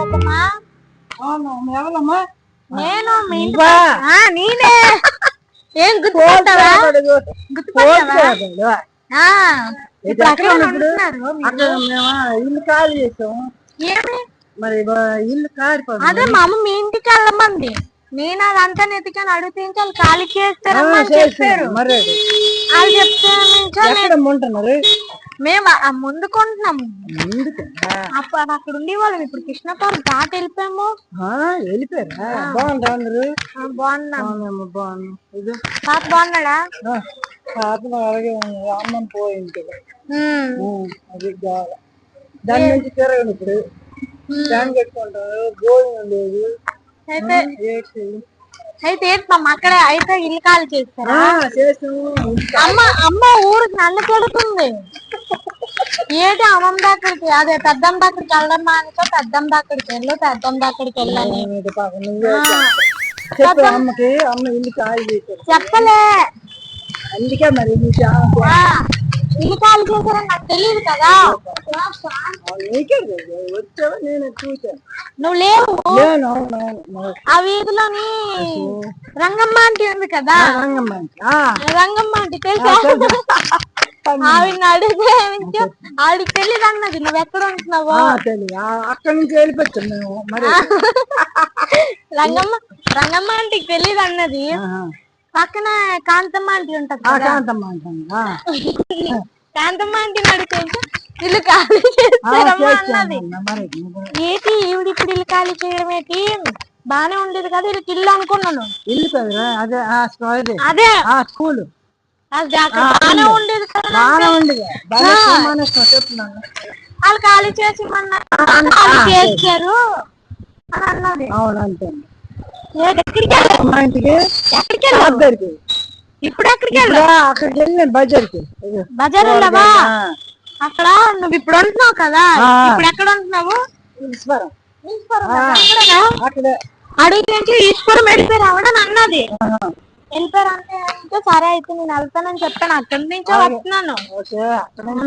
ఎవరమ్మా? నేను మీ ఇంటి ఆ, నేనే. ఏం గుర్తుపట్టావా? గుర్తుపట్టావా? ఆ, ఇప్పుడు అక్కడ ఉంటున్నారు మీరు. అక్కడ మేము ఇల్లు ఖాళీ చేసాం. ఏమి? మరి బ- ఇల్లు కాలిపోయింది అదే మా అమ్మ మీ ఇంటికి వెళ్ళమంది. నేను అదంతా నెతికాని. అడిగితే ఇంకా వాళ్ళు ఖాళీ చేస్తారమ్మా అని చేసాం. చెప్పారు. మరి అది. వాళ్ళు చెప్తే మేము ఎందుకు అప్పుడు అక్కడ ఉండేవాళ్ళం. ఇప్పుడు కృష్ణపాలెం దాటి వెళ్ళిపోయాము. ఆ, వెళ్ళిపోయారా? బాగున్నాము బాగున్నాం. పాప బాగున్నాడా? ఆ, పాపం అలాగే ఉంది. అమ్మం పోయింది అది దాని నుంచి ఇప్పుడు. ఫ్యాన్ పెట్టుకుంటారు భోజనం లేదు. అయితే. అయితే ఏంటి మా అక్కడ అయితే ఇల్లు ఖాళీ చేస్తారా? అమ్మ అమ్మ ఊరికి నన్ను కొడుతుంది ఏంటి అమ్మమ్మ దగ్గరికి అదే పెద్దమ్మ దగ్గరికి వెళ్ళడం మానితో పెద్దమ్మ దగ్గరికి వెళ్ళు వెళ్ళని అమ్మకి అమ్మ ఇల్లు ఖాళీ చేశారు చెప్పలే. అందుకే మరి నీకు చేశారని తెలియదు కదా. వచ్చావా? నేను చూశాను నువ్వు లేవు. ఆ వీధిలోని రంగమ్మ ఆంటీ ఉంది కదా. రంగమ్మ రంగమ్మ ఆంటీ తెలుసా? ఆవిడ అడిగితే ఆవిడకి తెలియదు అన్నది నువ్వు ఎక్కడ ఉంటున్నావో? అక్కడి నుంచి వెళ్ళిపోతాం మేము రంగమ్మ రంగమ్మ ఆంటీకి తెలియదు అన్నది. పక్కన కాంతమ్మ ఆంటీ ఉంటది ఆ, కదా. కాంతమ్మ అంటాను. ఆ, కాంతమ్మ ఆంటీని అడిగితే ఇల్లు ఖాళీ ఆ, చేస్తారమ్మా చేశాను అన్నది. అన్న, మరి నువ్వు ఏంటి ఈవిడ ఇప్పుడు ఇల్లు ఖాళీ చేయడం ఏంటి? బానే ఉండేది కదా వీళ్ళకి ఇల్లు అనుకున్నాను. ఇల్లు కదరా అదే ఆ స్కూల్ అదే. ఆ స్కూల్. అది అక్కడ బానే ఉండేది కదా బాగా ఉంది బాగా మానేస్తాం చెప్తున్నాను వాళ్ళు ఖాళీ చేసి మొన్న ఖాళీ చేశారు అని అన్నది. అవును అంతే. ఏంటి, ఎక్కడికి వెళ్ళావు? మా ఇంటికి. ఎక్కడికి? అద్దరికి ఇప్పుడు ఎక్కడికి ఇప్పుడు అక్కడికి వెళ్ళాను బజార్కి. బజార్ వెళ్ళావా? అక్కడ నువ్వు ఇప్పుడు ఉంటున్నావు కదా. ఇప్పుడు ఎక్కడ ఉంటున్నావు? ఈశ్వరం. ఈశ్వరం. వెళ్ళిపోయారు ఆవిడని అన్నది. వెళ్ళిపోయారు అంటే సరే అయితే నేను వెళ్తానని చెప్పాను అక్కడి నుంచే వస్తున్నాను.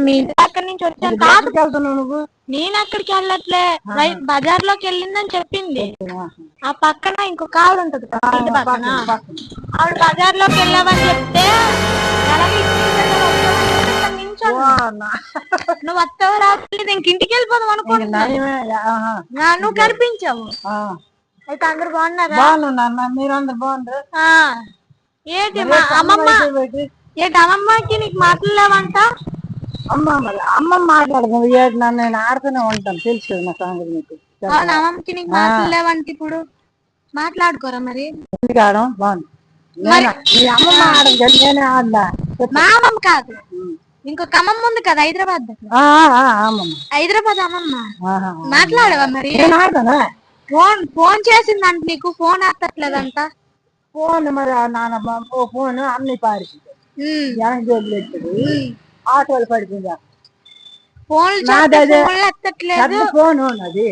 మీ ఇంటి అక్కడి నుంచి వచ్చాను. కాదు. నువ్వు? నేను అక్కడికి వెళ్ళట్లే. బజార్లోకి వెళ్ళిందని చెప్పింది. ఆ. పక్కన ఇంకొక ఆవిడ ఉంటది ఇంటి పక్కన. ఆవిడ బజార్లోకి వెళ్ళావని చెప్తే నువ్వు వస్తావు రావట్లేదు ఇంక ఇంటికి వెళ్ళిపోదాం అనుకుంటున్నా నువ్వు కనిపించావు. అయితే అందరు బాగున్నారా? బాగున్నాను మీరందరు బాగుండ్రు ఆ. ఏంటి అమ్మమ్మ ఏంటి అమ్మమ్మకి నీకు మాటలు లేవంట? అమ్మ మరి అమ్మ మాట్లాడదు ఏడు నేను ఆడుతూనే ఉంటాను. తెలుసు నా సంగతి నీకు. అవును అమ్మమ్మకి నీకు మాటలు లేవంట ఇప్పుడు? మాట్లాడుకోరా మరి? బాగుంది. మీ అమ్మమ్మ ఆడదు నేనే. మా అమ్మమ్మ కాదు. ఇంకొక అమ్మమ్మ ఉంది కదా హైదరాబాద్ హైదరాబాద్ అమ్మమ్మ. మాట్లాడవా మరి? ఫోన్ ఫోన్ చేసిందంట నీకు ఫోన్ ఎత్తట్లేదంట. ఫోన్ మరి ఫోన్ ఉమ్. వెనక జోబులు ఎత్తాడు ఆటోలు పడిపోయిందా పెద్ద ఫోన్ ఉన్నది.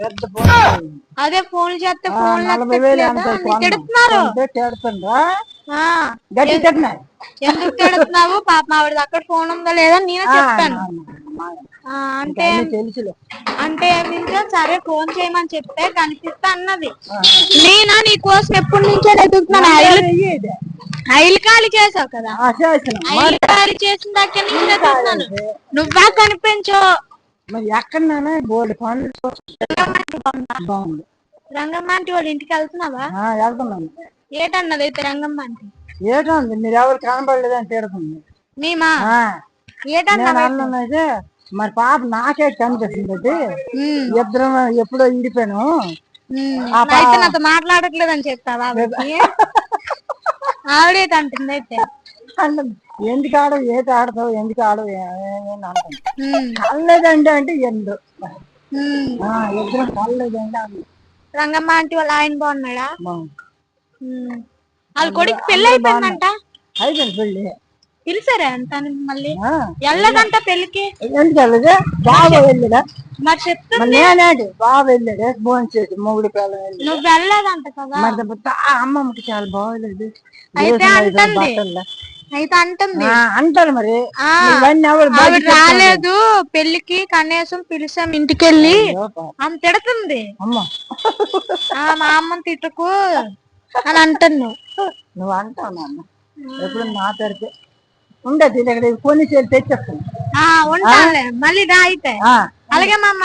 పెద్ద ఫోన్ అదే ఫోన్లు చేస్తే ఆ, ఫోన్లు నలభై వేలు గట్టి తిట్టినారు ఎందుకు తిడుతున్నావు? పాప ఆవిడ అక్కడ ఫోన్ ఉందో లేదో నేనే చెప్పాను ఆ, అంటే అంటే ఏమిటో సరే ఫోన్ చేయమని చెప్తే కనిపిస్తా అన్నది. నేనా నీ కోసం ఎప్పటి నుంచో ఎదుగుతున్నాను ఐలు ఖాళీ చేసావు కదా. ఐలు ఖాళీ చేసిన దగ్గర నుంచి ఎదుగుతున్నాను నువ్వా కనిపించు. మరి ఎక్కడైనా బోర్డు పనులు బాగుంది. రంగమ్మ ఆంటీ వాళ్ళ ఇంటికి వెళ్తున్నావా? వెళ్తున్నాను. ఏటన్నది అయితే రంగమ్మ ఏటంది మీరు ఎవరు కనబడలేదని తిడుతుంది. మేమా ఏటన్నా మరి పాప నాకే కనిపిస్తుంది. ఇద్దరం ఎప్పుడో ఇడిపోయాను అయితే నాతో మాట్లాడట్లేదని చెప్తావా ఆవిడకి? ఆవిడేట అంటుంది అయితే. ఎందుకు ఆడవు ఏటి ఆడతావు ఎందుకు ఆడవు కలలేదండి అంటే ఎందు. ఇద్దరం కలలేదండి రంగమ్మ ఆంటీ వాళ్ళ ఆయన బాగున్నాడా. వాళ్ళ కొడుకు పెళ్ళి అయిపోయిందంట? అయిపోయింది పెళ్ళి. పిలిచారా? అంత మళ్ళీ వెళ్ళదంట పెళ్ళికి ఎందుకు వెళ్ళదు బాగా వెళ్ళడా? మరి చెప్తా మరి నేనేటి బాగా వెళ్ళాడు? భోజనం చేసి మొగుడు పిల్లలు వెళ్ళి నువ్వు వెళ్ళలేదంట కదా. మరి అమ్మమ్మకి చాలా బాగోలేదు. అయితే అంటుంది. అయితే అంటుంది. అంటారు మరి. రాలేదు. పెళ్ళికి కనీసం పిలిచాం ఇంటికెళ్ళి. ఆమె తిడుతుంది. అమ్మ. ఆ మా అమ్మని తిట్టుకు అని అంటున్నావు నువ్వు అంటావు నాన్న. ఎప్పుడు తరపు. ఉండదు ఇక్కడ కొన్ని చేసి తెచ్చేస్తాను. ఆ ఉంటాలే మళ్ళీ రా అయితే. అలాగే మామ.